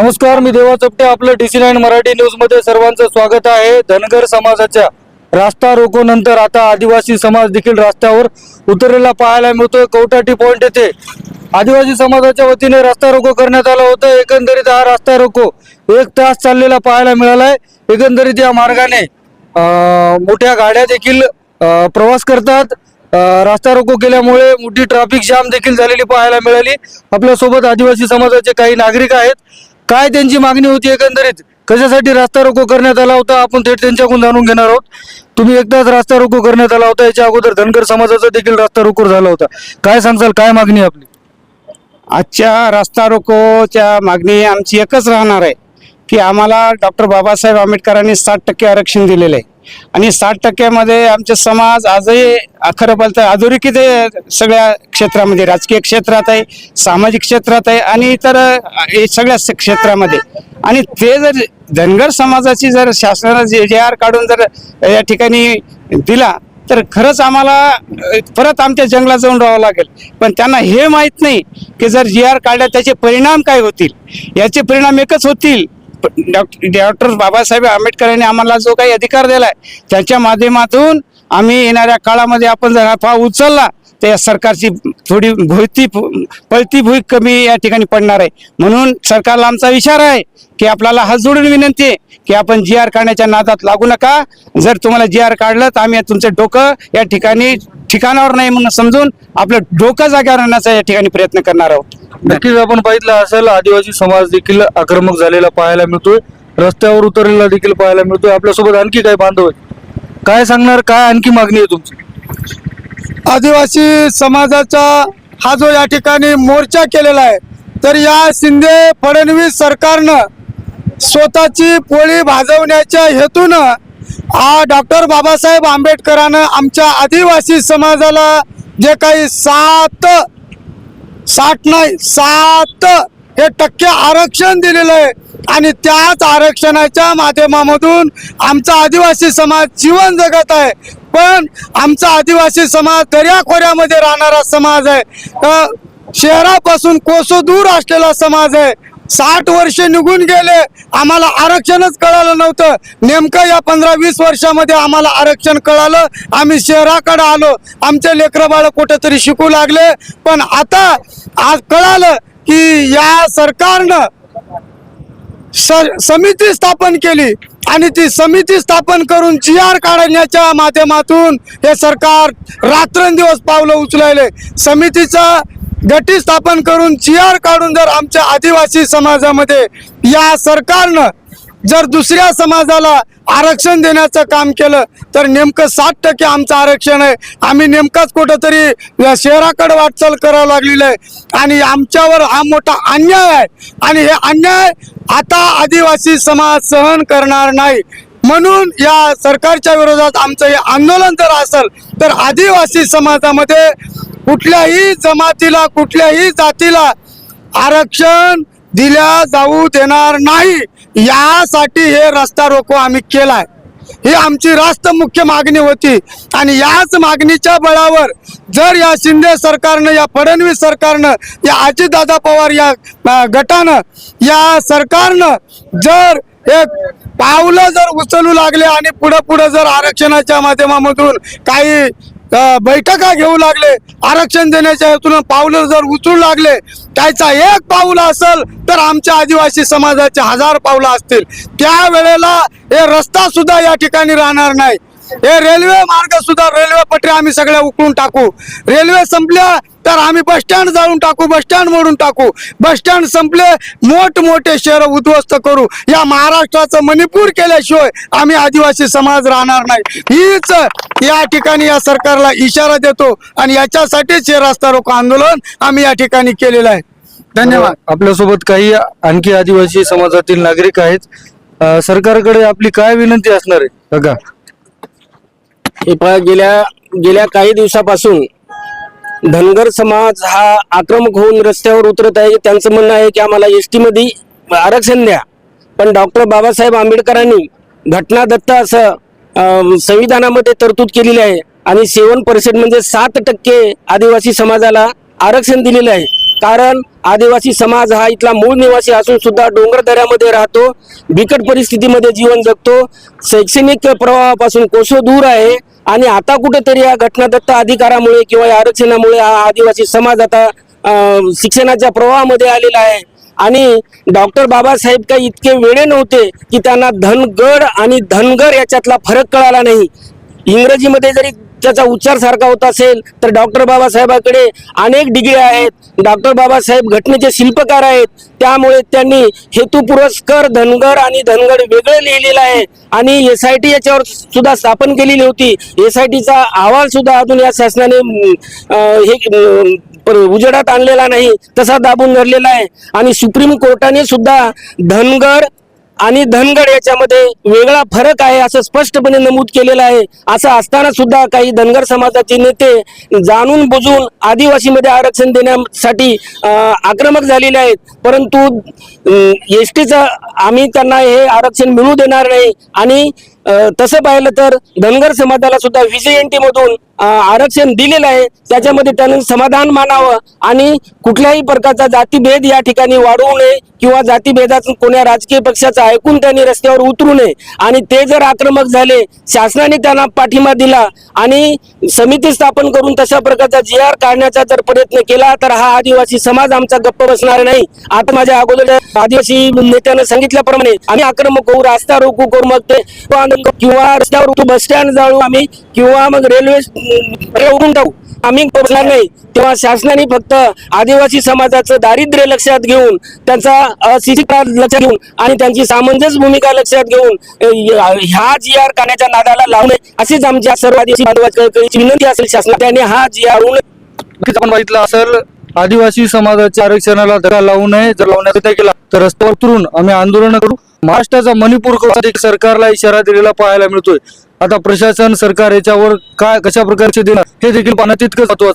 नमस्कार मी देवा चपटे आपलं D C nine Marathi न्यूजमध्ये सर्वांचं स्वागत आहे. धनगर समाजाच्या रास्ता रोको नंतर आता आदिवासी समाज देखील रस्त्यावर उतरलेला पाहायला मिळतोय. कवटाटी पॉइंट येथे आदिवासी समाजाच्या वतीने रस्ता रोको करण्यात आला होता. एकंदरीत हा रस्ता रोको एक तास चाललेला पाहायला मिळालाय. एकंदरीत या मार्गाने मोठ्या गाड्या देखील प्रवास करतात. रास्ता रोको केल्यामुळे मोठी ट्रॅफिक जाम देखील झालेली पाहायला मिळाली. आपल्यासोबत आदिवासी समाजाचे काही नागरिक आहेत. काय त्यांची मागणी होती एकंदरीत? कशासाठी रस्ता रोको करण्यात आला होता? आपण थेट त्यांच्याकडून जाणून घेणार आहोत. तुम्ही एकदाच रास्ता रोको करण्यात आला होता. याच्या अगोदर धनगर समाजाचा देखील रस्ता रोको झाला होता. काय सांगाल? काय मागणी आपली? आजच्या रास्ता रोकोच्या मागणी आमची एकच राहणार आहे. की आम्हाला डॉक्टर बाबासाहेब आंबेडकरांनी साठ टक्के आरक्षण दिलेलं आहे. आणि साठ टक्क्यामध्ये आमचे समाज आजही खरं बोलतं अधोरेखित सगळ्या क्षेत्रामध्ये. राजकीय क्षेत्रात आहे सामाजिक क्षेत्रात आहे आणि इतर हे सगळ्या क्षेत्रामध्ये. आणि ते जर धनगर समाजाची जर शासनानं जे जे आर काढून जर या ठिकाणी दिला तर खरंच आम्हाला परत आमच्या जंगलात जाऊन राहावं लागेल. पण त्यांना हे माहीत नाही की जर जी आर काढल्या त्याचे परिणाम काय होतील? याचे परिणाम एकच होतील डॉक्टर डॉक्टर बाबासाहेब आंबेडकरांनी आम्हाला जो काही अधिकार दिलाय त्याच्या माध्यमातून आम्ही येणाऱ्या काळामध्ये आपण जर हा पाव उचलला त्या सरकारची थोडी भोवती पळती भुई कमी या ठिकाणी पडणार आहे. म्हणून सरकारला आमचा विचार आहे की आपल्याला हात जोडून विनंती आहे की आपण जी आर काढण्याच्या नादात लागू नका. जर तुम्हाला जी आर काढलं तर आम्ही तुमचं डोकं या ठिकाणी ठिकाणावर नाही म्हणून समजून आपलं डोकं जाग्यावर आणण्याचा या ठिकाणी प्रयत्न करणार आहोत. नक्कीच आपण बघितलं असेल आदिवासी समाज देखील आक्रमक झालेला पाहायला मिळतोय. रस्त्यावर उतरलेला देखील पाहायला मिळतोय. आपल्यासोबत आणखी काय बांधव आहे काय सांगणार? काय आणखी मागणी आहे तुमची? आदिवासी समाजाचा हा जो या ठिकाणी मोर्चा केलेला आहे तर या शिंदे फडणवीस सरकारनं स्वतःची पोळी भाजवण्याच्या हेतूनं हा डॉक्टर बाबासाहेब आंबेडकरानं आमच्या आदिवासी समाजाला जे काही सात साठ नाही सात हे टक्के आरक्षण दिलेलं आहे. आणि त्याच आरक्षणाच्या माध्यमामधून आमचा आदिवासी समाज जीवन जगत आहे. पण आमचा आदिवासी समाज दर्याखोऱ्यामध्ये राहणारा समाज आहे. शहरापासून कोसो दूर असलेला समाज आहे. साठ वर्षे निघून गेले. आम्हाला आरक्षणच कळालं नव्हतं. नेमकं या पंधरा वीस वर्षामध्ये आम्हाला आरक्षण कळालं. आम्ही शहराकडे आलो. आमचे लेकरं बाळ कुठेतरी शिकू लागले. पण आता आज कळालं की या सरकारनं समिती स्थापन केली आणि ती समिती स्थापन करून जी आर काढण्याच्या माध्यमातून हे सरकार रात्रंदिवस पावलं उचलायले. समितीचा गटी स्थापन करून जी आर काढून जर आमच्या आदिवासी समाजामध्ये या सरकारनं जर दुसऱ्या समाजाला आरक्षण देण्याचं काम केलं तर नेमकं साठ टक्के आमचं आरक्षण आहे. आम्ही नेमकाच कुठंतरी या शहराकडे वाटचाल करावं लागलेलं आहे. आणि आमच्यावर हा मोठा अन्याय आहे. आणि हे अन्याय आता आदिवासी समाज सहन करणार नाही. म्हणून या सरकारच्या विरोधात आमचं हे आंदोलन जर असेल तर आदिवासी समाजामध्ये कुठल्याही जमातीला कुठल्याही जातीला आरक्षण दिल्या जाऊ देणार नाही. यासाठी हे रस्ता रोको आम्ही केलाय. ही आमची रास्त मुख्य मागणी होती. आणि याच मागणीच्या बळावर जर या शिंदे सरकारनं या फडणवीस सरकारनं या अजितदादा पवार या गटानं या सरकारनं जर एक पावलं जर उचलू लागले आणि पुढं पुढं जर आरक्षणाच्या माध्यमामधून काही बैठका घेऊ लागले. आरक्षण देण्याच्या हेतून पावलं जर उचलू लागले त्याचा एक पाऊल असेल तर आमच्या आदिवासी समाजाचे हजार पावलं असतील. त्यावेळेला हे रस्ता सुद्धा या ठिकाणी राहणार नाही. हे रेल्वे मार्ग सुद्धा रेल्वे पटरी आम्ही सगळ्या उकळून टाकू. रेल्वे संपल्या तर आम्ही बस स्टँड जाळून टाकू बस स्टँड मोडून टाकू. बस स्टँड संपले मोठमोठे शहर उद्ध्वस्त करू. या महाराष्ट्राचं मणिपूर केल्याशिवाय आम्ही आदिवासी समाज राहणार नाही. हीच या ठिकाणी या सरकारला इशारा देतो आणि याच्यासाठीच हे रस्ता रोको आंदोलन आम्ही या ठिकाणी केलेलं आहे. धन्यवाद. आपल्यासोबत काही आणखी आदिवासी समाजातील नागरिक आहेत. सरकारकडे आपली काय विनंती असणार आहे? बघा. हे पहा गेल्या गेल्या काही दिवसापासून धनगर समाज हा आक्रमक होऊन रस्त्यावर उतरत आहे. त्यांचं म्हणणं आहे की आम्हाला एस टीमध्ये आरक्षण द्या. पण डॉक्टर बाबासाहेब आंबेडकरांनी घटनादत्त असं संविधानामध्ये तरतूद केलेली आहे आणि सेवन पर्सेंट म्हणजे सात टक्के आदिवासी समाजाला आरक्षण दिलेलं आहे. कारण आदिवासी समाज हा इथला मूळ निवासी असून सुद्धा डोंगर दऱ्यामध्ये राहतो बिकट परिस्थितीमध्ये जीवन जगतो. शैक्षणिक प्रवाहापासून कोसो दूर आहे. आणि आता कुठेतरी या घटनादत्त अधिकारामुळे किंवा या आरक्षणामुळे हा आदिवासी समाज आता शिक्षणाच्या प्रवाहामध्ये आलेला आहे. आणि डॉक्टर बाबासाहेब काही इतके वेळे नव्हते की त्यांना धनगड आणि धनगर याच्यातला फरक कळाला नाही. इंग्रजीमध्ये जरी त्याचा उच्चार सारखा होत असेल तर डॉक्टर बाबासाहेबाकडे अनेक डिग्री आहेत. डॉक्टर बाबासाहेब घटनेचे शिल्पकार आहेत. त्यामुळे त्यांनी हेतू पुरस्कर धनगर आणि धनगर वेगळं लिहिलेलं आहे. आणि एस आय टी याच्यावर सुद्धा स्थापन केलेली होती. एस आय टीचा अहवाल सुद्धा अजून या शासनाने हे पर- उजेडात आणलेला नाही तसा दाबून धरलेला आहे. आणि सुप्रीम कोर्टाने सुद्धा धनगर आणि धनगड याच्यामध्ये वेगळा फरक आहे असं स्पष्टपणे नमूद केलेलं आहे. असं असताना सुद्धा काही धनगर समाजाचे नेते जाणून बुजून आदिवासीमध्ये आरक्षण देण्यासाठी आक्रमक झालेले आहेत. परंतु एस टीचं आम्ही त्यांना हे आरक्षण मिळू देणार नाही. आणि तसं पाहिलं तर धनगर समाजाला सुद्धा व्हीजेएनटी मधून आरक्षण दिलेलं आहे. त्याच्यामध्ये त्यांनी समाधान मानावं आणि कुठल्याही प्रकारचा जातीभेद या ठिकाणी वाढवू नये किंवा जातीभेदातून कोण्या राजकीय पक्षाचं ऐकून त्यांनी रस्त्यावर उतरू नये. आणि ते जर आक्रमक झाले शासनाने त्यांना पाठिंबा दिला आणि समिती स्थापन करून तशा प्रकारचा जी आर काढण्याचा जर प्रयत्न केला तर हा आदिवासी समाज आमचा गप्प बसणार नाही. आता माझ्या अगोदर आदिवासी नेत्यानं सांगितल्याप्रमाणे आम्ही आक्रमक होऊ रास्ता रोकू करू मग ते. किंवा रस्त्यावर बस स्टँड जाळू आम्ही किंवा मग रेल्वे उडून टाकू आम्ही बसणार नाही. तेव्हा शासनाने फक्त आदिवासी समाजाचं दारिद्र्य लक्षात घेऊन त्यांचा लक्षात घेऊन आणि त्यांची सामंजस्य भूमिका लक्षात घेऊन ह्या जी आर काढण्याच्या नादाला लावू नये अशीच आमच्या सर्व आदिवासी विनंती असेल शासनाने हा जी आर आपण बघितलं असेल आदिवासी समाजाच्या आरक्षणाला धक्का लावू नये. जर लावण्याचा केला तर रस्त्यावर उतरून आम्ही आंदोलन करू. महाराष्ट्राचा मणिपूर सरकारला इशारा दिलेला पाहायला मिळतोय. आता प्रशासन सरकार याच्यावर काय कशा प्रकारचे देणार हे देखील पाहणं तितकंच महत्वाचं आहे.